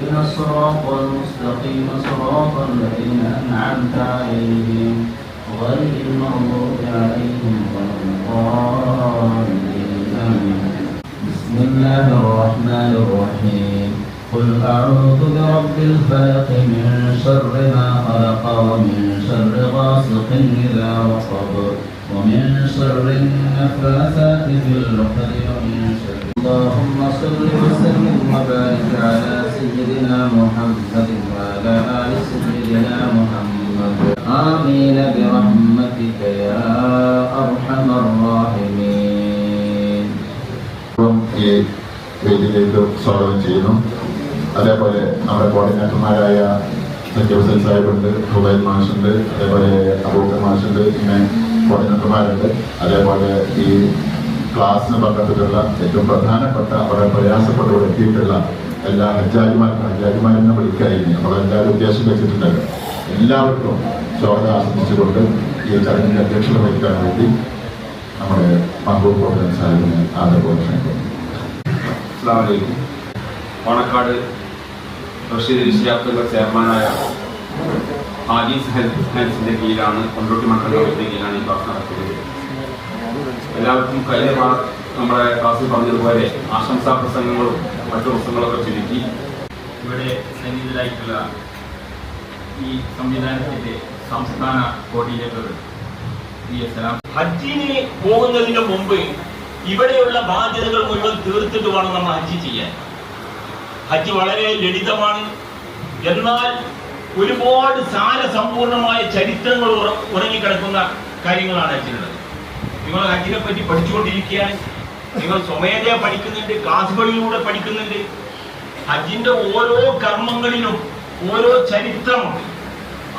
اهدنا الصراط المستقيم صراط الذين أنعمت عليهم غير المغضوب عليهم ولا الضالين. بسم الله الرحمن الرحيم. قل أعوذ برب الفلق من شر ما خلق ومن شر غاسق إذا وقب ومن شر النفاثات في العقد ومن آمين برحمتك يا أرحم الراحمين ഈ വേദിയിലേക്ക് സ്വാഗതം ചെയ്യുന്നു അതേപോലെ നമ്മുടെ കോർഡിനേറ്റർമാരായ സത്യവസൻ സാഹിബുണ്ട് ഹുബൈൽ മാഷുണ്ട് അതേപോലെ അബൂബക്കർ മാഷുണ്ട് പിന്നെ കോർഡിനേറ്റർമാരുണ്ട് അതേപോലെ ഈ ക്ലാസ്സിന് പങ്കെടുത്തിട്ടുള്ള ഏറ്റവും പ്രധാനപ്പെട്ട വളരെ പ്രയാസപ്പെട്ടവർ എത്തിയിട്ടുള്ള എല്ലാ ഹജ്ജാജിമാർക്കും ഹജ്ജാജിമാരെന്നെ വിളിക്കായിരുന്നു അപ്പോൾ എല്ലാവരും ഉദ്ദേശം വെച്ചിട്ടുണ്ടല്ലോ എല്ലാവർക്കും സ്വാഗതം ആസ്വദിച്ചുകൊണ്ട് ഈ ചടങ്ങിന്റെ അധ്യക്ഷത വഹിക്കാൻ വേണ്ടി നമ്മുടെ മഹബൂബ് കോട്ടൻ സാഹിബിനെ ആദരവ് ക്ഷണിക്കുന്നു അസ്സാമലൈക്കും പാണക്കാട് ചെയർമാനായ ഹാജീസ് ഹെൽത്ത് ഹെൽത്തിന്റെ കീഴിലാണ് കൊണ്ടോട്ടി മണ്ഡലത്തിന്റെ കീഴിലാണ് ഈ ക്ലാസ് നടക്കുന്നത് എല്ലാവർക്കും കഴിഞ്ഞ പാ നമ്മുടെ ക്ലാസ്സിൽ പറഞ്ഞതുപോലെ ആശംസാ പ്രസംഗങ്ങളും മറ്റു പ്രസംഗങ്ങളൊക്കെ ചുരുക്കി. ഇവിടെ സന്നിഹിതരായിട്ടുള്ള ഈ സംവിധാനത്തിന്റെ സംസ്ഥാന കോർഡിനേറ്റർ പി എസ് ഹജ്ജിന് പോകുന്നതിന് മുമ്പ് ഇവിടെയുള്ള ബാധ്യതകൾ മുഴുവൻ തീർത്തിട്ട് വേണം നമ്മൾ ഹജ്ജ് ചെയ്യാൻ. ഹജ്ജ് വളരെ ലളിതമാണ്. എന്നാൽ ഒരുപാട് സാരസമ്പൂർണമായ ചരിത്രങ്ങൾ ഉറ- ഉറങ്ങിക്കിടക്കുന്ന കാര്യങ്ങളാണ് ഹജ്ജിനുള്ളത് നിങ്ങൾ ഹജ്ജിനെ പറ്റി പഠിച്ചുകൊണ്ടിരിക്കുകയാണ്. നിങ്ങൾ സ്വമേധയാ പഠിക്കുന്നുണ്ട് ക്ലാസുകളിലൂടെ പഠിക്കുന്നുണ്ട്. ഹജ്ജിന്റെ ഓരോ കർമ്മങ്ങളിലും ഓരോ ചരിത്രമുണ്ട്.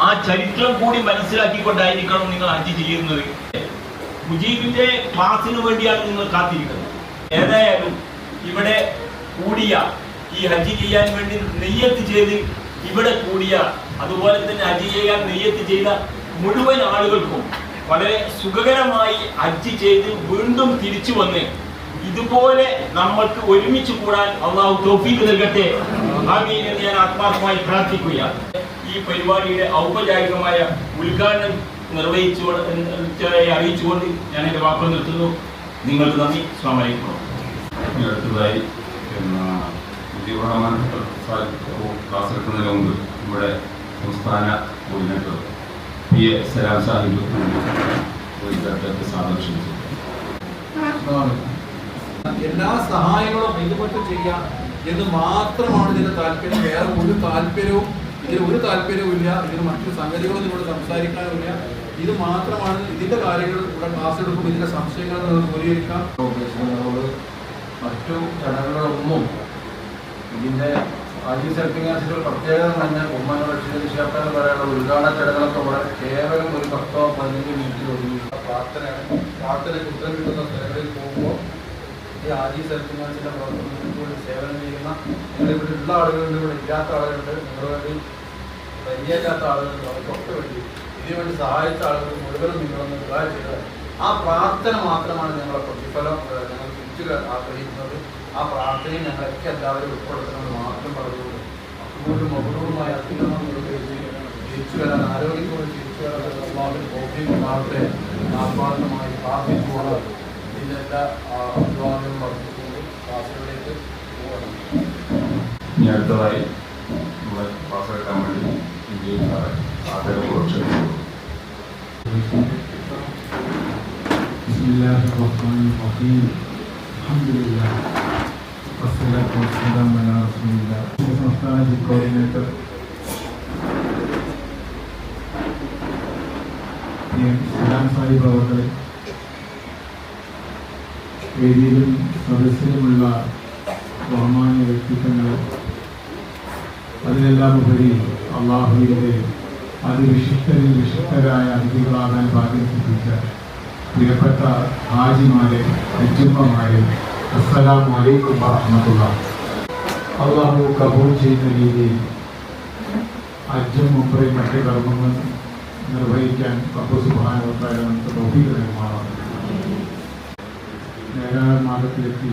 ആ ചരിത്രം കൂടി മനസ്സിലാക്കിക്കൊണ്ടായിരിക്കണം നിങ്ങൾ ഹജ്ജ് ചെയ്യുന്നത്. മുജീബിന്റെ ക്ലാസിന് വേണ്ടിയാണ് നിങ്ങൾ കാത്തിരിക്കുന്നത്. ഏതായാലും ഇവിടെ കൂടിയ ഈ ഹജ്ജ് ചെയ്യാൻ വേണ്ടി നെയ്യത്ത് ചെയ്ത് ഇവിടെ കൂടിയ അതുപോലെ തന്നെ ഹജ്ജ് ചെയ്യാൻ നെയ്യത്ത് ചെയ്ത മുഴുവൻ ആളുകൾക്കും വളരെ സുഖകരമായി ഹജ്ജ് ചെയ്ത് വീണ്ടും തിരിച്ചു വന്ന് ഇതുപോലെ നമ്മൾക്ക് ഒരുമിച്ച് കൂടാൻ അള്ളാഹു തോഫീക്ക് നൽകട്ടെ. ആമീൻ എന്ന് ഞാൻ ആത്മാർത്ഥമായി പ്രാർത്ഥിക്കുകയാണ്. ഈ പരിപാടിയുടെ ഔപചാരികമായ ഉദ്ഘാടനം നിർവഹിച്ചു അറിയിച്ചുകൊണ്ട് ഞാൻ എന്റെ വാക്കുകൾ നിർത്തുന്നു. നിങ്ങൾക്ക് നന്ദി. സ്വാമി വലൈക്കും ഇനി അടുത്തതായി ക്ലാസ് എടുക്കുന്നതിന് മുമ്പ് ഇവിടെ സംസ്ഥാന coordinator P A Salam Sahib സാധനം ക്ഷണിച്ചു എല്ലാ സഹായങ്ങളും ഇതുപറ്റി ചെയ്യാം എന്ന് മാത്രമാണ് ഇതിന്റെ താല്പര്യം. വേറെ ഒരു താല്പര്യവും ഇതിന് ഒരു താല്പര്യവും ഇല്ല ഇതിന് മറ്റു സംഗതികളും ഇവിടെ സംസാരിക്കാനുമില്ല. ഇത് മാത്രമാണ് ഇതിന്റെ കാര്യങ്ങൾ ഇവിടെ ക്ലാസ് എടുക്കുമ്പോൾ ഇതിന്റെ സംശയങ്ങൾ നമുക്ക് ദൂരീകരിക്കാം മറ്റു ചടങ്ങുകളൊന്നും ഇതിന്റെ ആദ്യ സെൽഫിംഗ് പ്രത്യേകത തന്നെ ഉമ്മനോ രക്ഷിതാക്കൾ പറയാനുള്ള ഉദ്ഘാടന ചടങ്ങുകളൊക്കെ വളരെ കേവലം ഒരു പത്തോ പതിനഞ്ച് മിനിറ്റിൽ ഒതുങ്ങി. പ്രാർത്ഥനയാണ് പ്രാർത്ഥനയ്ക്ക് ഉത്തരം കിട്ടുന്ന ഈ സെൽഫിംഗിന്റെ പ്രവർത്തനത്തിൽ കൂടി സേവനം ചെയ്യുന്ന നിങ്ങളുടെ ഇവിടെ ഉള്ള ആളുകളുണ്ട് ഇവിടെ ഇല്ലാത്ത ആളുകളുണ്ട് നിങ്ങളുടെ വേണ്ടി പരിചയമില്ലാത്ത ആളുകളുണ്ട് അവർക്കൊക്കെ വേണ്ടി ഇതിനുവേണ്ടി സഹായിച്ച ആളുകൾ മുഴുവനും നിങ്ങളൊന്ന് വിവാഹം ചെയ്തത് ആ പ്രാർത്ഥന മാത്രമാണ് ഞങ്ങളെ പ്രതിഫലം ഞങ്ങൾ തിരിച്ചു ആഗ്രഹിക്കുന്നത്. ആ പ്രാർത്ഥനയും ഞങ്ങളൊക്കെ എല്ലാവരും ഉൾപ്പെടുത്തണമെന്ന് മാത്രം പറഞ്ഞുകൊണ്ട് മകളൂറുമായ അത്യുന്നതങ്ങളുടെ തിരിച്ചു വരാൻ ആരോഗ്യത്തോടെ തിരിച്ചു വരാൻ ബോധ്യമാകട്ടെ ആത്മാർത്ഥമായി പ്രാർത്ഥിച്ചുകൊണ്ട് ഇനി അടുത്തതായി നമ്മുടെ ക്ലാസ് എടുക്കാൻ വേണ്ടി മുജീബ് സാറെ ആദരവ് ക്ഷണിച്ചു بسم الله الرحمن الرحيم الحمد لله والصلاة والسلام على رسول الله സംസ്ഥാന ജില്ലാ coordinator P M Salam Sahib അവരുടെ വേദിയിലും സദസ്സിലുമുള്ള ബഹുമാന്യ വ്യക്തിത്വങ്ങൾ അതിനെല്ലാം ഉപരി അള്ളാഹുവിന്റെ അതിവിശിഷ്ടരിൽ വിശിഷ്ടരായ അതിഥികളാകാൻ ഭാഗ്യം സിദ്ധിച്ച പ്രിയപ്പെട്ട ഹാജിമാരെ അജ്ജമ്മമാരെ അസ്സലാമു അലൈക്കും വറഹ്മത്തുള്ള. അള്ളാഹു കബൂൾ ചെയ്യുന്ന രീതിയിൽ അജ്ജും മുമ്പയും മറ്റ് കർമ്മങ്ങൾ നിർവഹിക്കാൻ സുബാനോത്തായ നമുക്ക് നേരായ മാർഗത്തിലെത്തി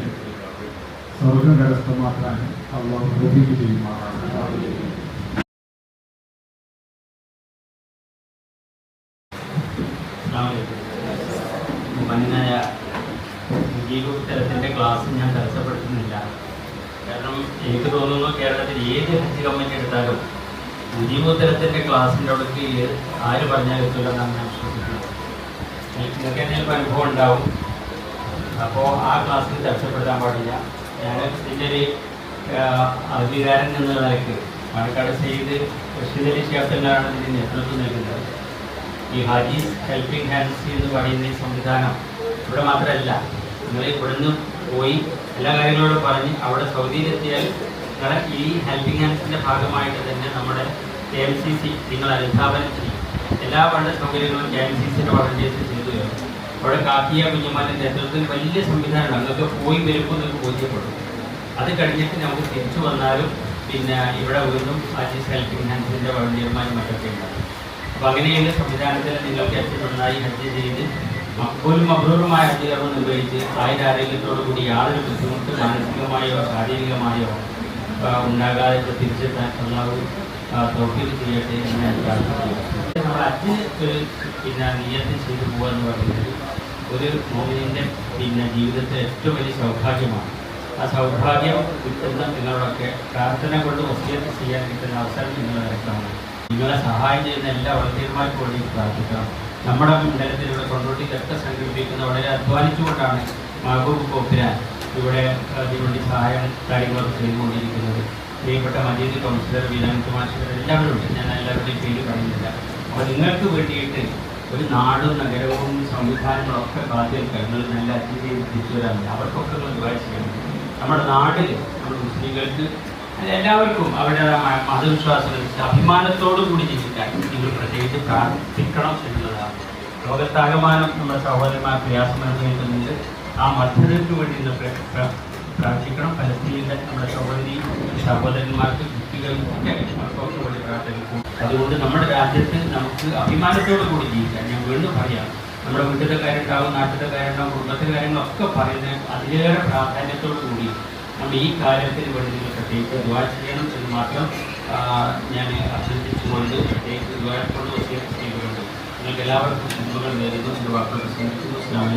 സ്വർഗം കരസ്ഥമാക്കാൻ അള്ളാഹു തോഫീക്ക് ചെയ്യുമാറാണ്. മന്നായ ക്ലാസ് ഞാൻ തടസ്സപ്പെടുത്തുന്നില്ല. കാരണം എനിക്ക് തോന്നുന്നു കേരളത്തിൽ ഏത് ഹജ്ജ് കമ്മിറ്റി എടുത്താലും മുജീബ് ക്ലാസിന്റെ അവിടേക്ക് ആര് പറഞ്ഞാൽ എത്തില്ലെന്നാണ് ഞാൻ വിശ്വസിക്കുന്നത്. നിങ്ങൾക്ക് എന്തെങ്കിലും അനുഭവം ഉണ്ടാവും? അപ്പോൾ ആ ക്ലാസ്സിൽ തടസ്സപ്പെടുത്താൻ പാടില്ല. ഞാൻ ഇതിന്റെ ഒരു അധികാരൻ എന്ന നിലയ്ക്ക് പാലക്കാട് സെയ്ത് റഷീദലി ഷാഫിനാണ് ഇതിന് നേതൃത്വം നൽകുന്നത്. ഈ ഹാജീസ് ഹെൽപ്പിംഗ് ഹാൻഡ്സ് എന്ന് പറയുന്ന ഈ സംവിധാനം ഇവിടെ മാത്രമല്ല നിങ്ങൾ ഇവിടുന്ന് പോയി എല്ലാ കാര്യങ്ങളോടും പറഞ്ഞ് അവിടെ സൗദിയിലെത്തിയാൽ നിങ്ങളെ ഈ ഹെൽപ്പിംഗ് ഹാൻഡ്സിന്റെ ഭാഗമായിട്ട് തന്നെ നമ്മുടെ കെ എം സി സി നിങ്ങൾ അനുധാപനം ചെയ്യും. എല്ലാ വേണ്ട സൗകര്യങ്ങളും കെ എം സി സിയുടെ വളണ്ടിയേഴ്സ് അവിടെ കാക്കിയ കുഞ്ഞുമാരുടെ നേതൃത്വത്തിൽ വലിയ സംവിധാനമാണ് നിങ്ങൾക്ക് പോയി വരുമ്പോൾ നിങ്ങൾക്ക് ബോധ്യപ്പെടും. അത് കഴിഞ്ഞിട്ട് നമുക്ക് തിരിച്ചു വന്നാലും പിന്നെ ഇവിടെ വീണ്ടും ആശീസ് ഹെൽപ്പിംഗ് ഹാൻഡ്സിന്റെ വളണ്ടിയർമാരും മറ്റൊക്കെ ഉണ്ടാകും അപ്പോൾ അങ്ങനെയുള്ള സംവിധാനത്തിൽ നിങ്ങൾക്ക് ഏറ്റവും നന്നായി ഹജ്ജ് ചെയ്ത് ഒരു മബ്രൂറുമായ അധികാരം നിർവഹിച്ച് ആയുരാരോഗ്യത്തോടു കൂടി യാതൊരു ബുദ്ധിമുട്ട് മാനസികമായോ ശാരീരികമായോ ഉണ്ടാകാതെ തിരിച്ചെത്താൻ അള്ളാഹു തൊഴിൽ ചെയ്യട്ടെ എന്ന് ഞാൻ പ്രാർത്ഥിക്കുന്നു. നമ്മൾ ഹജ്ജ് ഒരു പിന്നെ നിയത്ത് ചെയ്തു പോകുക എന്ന് പറയുന്നത് ഒരു മോമിനിന്റെ പിന്നെ ജീവിതത്തിലെ ഏറ്റവും വലിയ സൗഭാഗ്യമാണ്. ആ സൗഭാഗ്യം കിട്ടുന്ന നിങ്ങളോടൊക്കെ പ്രാർത്ഥന കൊണ്ട് വസ്തുത ചെയ്യാൻ കിട്ടുന്ന അവസരം നിങ്ങൾ നിരക്കണം നിങ്ങളെ സഹായം ചെയ്യുന്ന എല്ലാ വളർത്തിയന്മാർക്കും വേണ്ടി പ്രാർത്ഥിക്കാം നമ്മുടെ മണ്ഡലത്തിലൂടെ കൊണ്ടോട്ടി കൊണ്ടോട്ടിയിലൊക്കെ സംഘടിപ്പിക്കുന്ന വളരെ അധ്വാനിച്ചുകൊണ്ടാണ് മഹബൂബ് കോപ്പിരാൻ ഇവിടെ അതിനുവേണ്ടി സഹായം കാര്യങ്ങളൊക്കെ ചെയ്തുകൊണ്ടിരിക്കുന്നത്. പ്രിയപ്പെട്ട മജീദ് കൗൺസിലർ വീരാൻകുമാർ മാസ്റ്റർ എല്ലാവരും ഉണ്ട്. ഞാൻ എല്ലാവരുടെയും പേര് പറയുന്നില്ല. അപ്പോൾ നിങ്ങൾക്ക് വേണ്ടിയിട്ട് ഒരു നാടും നഗരവും സംവിധാനങ്ങളും ഒക്കെ നിങ്ങൾ നല്ല അതിഥി തിരിച്ചു വരാറുണ്ട് അവർക്കൊക്കെ ചെയ്യണം. നമ്മുടെ നാട്ടിൽ നമ്മുടെ മുസ്ലിങ്ങൾക്ക് എല്ലാവർക്കും അവരുടെ മതവിശ്വാസങ്ങൾ അഭിമാനത്തോടു കൂടി ജീവിക്കാൻ നിങ്ങൾ പ്രത്യേകിച്ച് പ്രാർത്ഥിക്കണം എന്നുള്ളതാണ്. ലോകത്താകമാനം നമ്മുടെ സഹോദരന്മാർ പ്രയാസം അനുഭവിക്കുന്നുണ്ട് ആ മധ്യതയ്ക്ക് വേണ്ടി പ്രാർത്ഥിക്കണം. പലസ്തീനിലെ നമ്മുടെ സഹോദരി സഹോദരന്മാർക്ക് അതുകൊണ്ട് നമ്മുടെ രാജ്യത്ത് നമുക്ക് അഭിമാനത്തോടു കൂടി ജീവിക്കാം. ഞാൻ വീണ്ടും പറയാം. നമ്മുടെ വീട്ടിലെ കാര്യമുണ്ടാവും നാട്ടിലെ കാര്യമുണ്ടാവും കുടുംബത്തിലെ കാര്യങ്ങളൊക്കെ പറയുന്നത് അതിലേറെ പ്രാധാന്യത്തോടു കൂടി നമ്മൾ ഈ കാര്യത്തിന് വേണ്ടി നിങ്ങൾ പ്രത്യേകിച്ച് ദുവാ ചെയ്യണം എന്ന് മാത്രം ഞാൻ അഭ്യർത്ഥിച്ചുകൊണ്ട് പ്രത്യേകിച്ച് ദുവാ കൊണ്ട് വസീയത്ത് ചെയ്തുകൊണ്ട് നിങ്ങൾക്ക് എല്ലാവർക്കും കുടുംബങ്ങൾ നേരുന്നു. എന്റെ വാക്കുകൾ സ്നേഹിക്കുന്നു അസ്സലാമു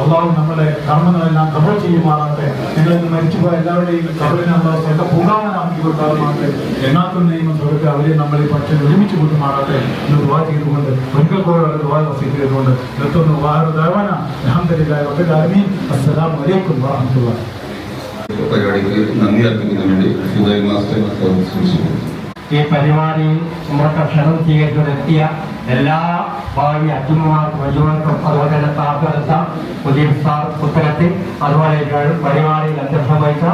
അള്ളാഹു നമ്മളെ കർമ്മങ്ങളെല്ലാം കബൾ ചെയ്യുമാറാട്ടെ നിങ്ങൾ മരിച്ചു മരിച്ചുപോയ എല്ലാവരുടെയും കബറിനെ അള്ളാഹു സ്വന്തം പൂർണമാക്കി കൊടുക്കാറുമാട്ടെ എന്നാക്കും നിയമം തൊടുത്ത് അവരെ നമ്മളെ പക്ഷേ ഒരുമിച്ച് കൂട്ടുമാറാട്ടെ എന്ന് ദുവാ ചെയ്തുകൊണ്ട് ഒരിക്കൽ കൂടെ ദുവാ വസീത് ചെയ്തുകൊണ്ട് നിർത്തുന്നു. വാഹു ദേവാന. അഹമ്മദില്ലാ അസ്സലാം അസ്സലാമു അലൈക്കും വാഹമത്തുള്ള പരിപാടിക്ക് നന്ദി അർപ്പിക്കുന്നതിന് വേണ്ടി സുധൈ മാസ്റ്റർ സൂചിപ്പിച്ചു ഈ പരിപാടിയിൽ നമ്മുടെ ക്ഷണം സ്വീകരിച്ചെത്തിയ എല്ലാ ഭാവി അച്ഛന്മാർക്കും വൈദ്യുവർക്കും അതുപോലെ തന്നെ സ്ഥാപനത്ത പുതിയ സാർ പുത്തനത്തിൽ അതുപോലെ പരിപാടിയിൽ അധ്യക്ഷം വഹിച്ച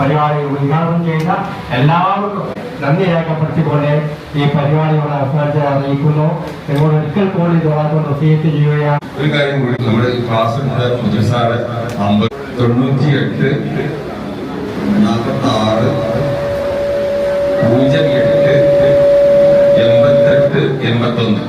പരിപാടി ഉദ്ഘാടനം ചെയ്ത എല്ലാവർക്കും നന്ദി രേഖപ്പെടുത്തിക്കൊണ്ട് ഈ പരിപാടിയോട് അവസാനത്തെ അറിയിക്കുന്നു. നിങ്ങളോട് ഒരിക്കൽ കൂടി ഇതുകൊണ്ട് സ്വീകരിച്ച് ചെയ്യുകയാണ് ഒരു കാര്യം കൂടി നമ്മുടെ ക്ലാസ് മുജീബ് സാറ് അമ്പത് തൊണ്ണൂറ്റി എട്ട് നാൽപ്പത്തി ആറ് പൂജ്യം എട്ട് എൺപത്തെട്ട് എൺപത്തൊന്ന്.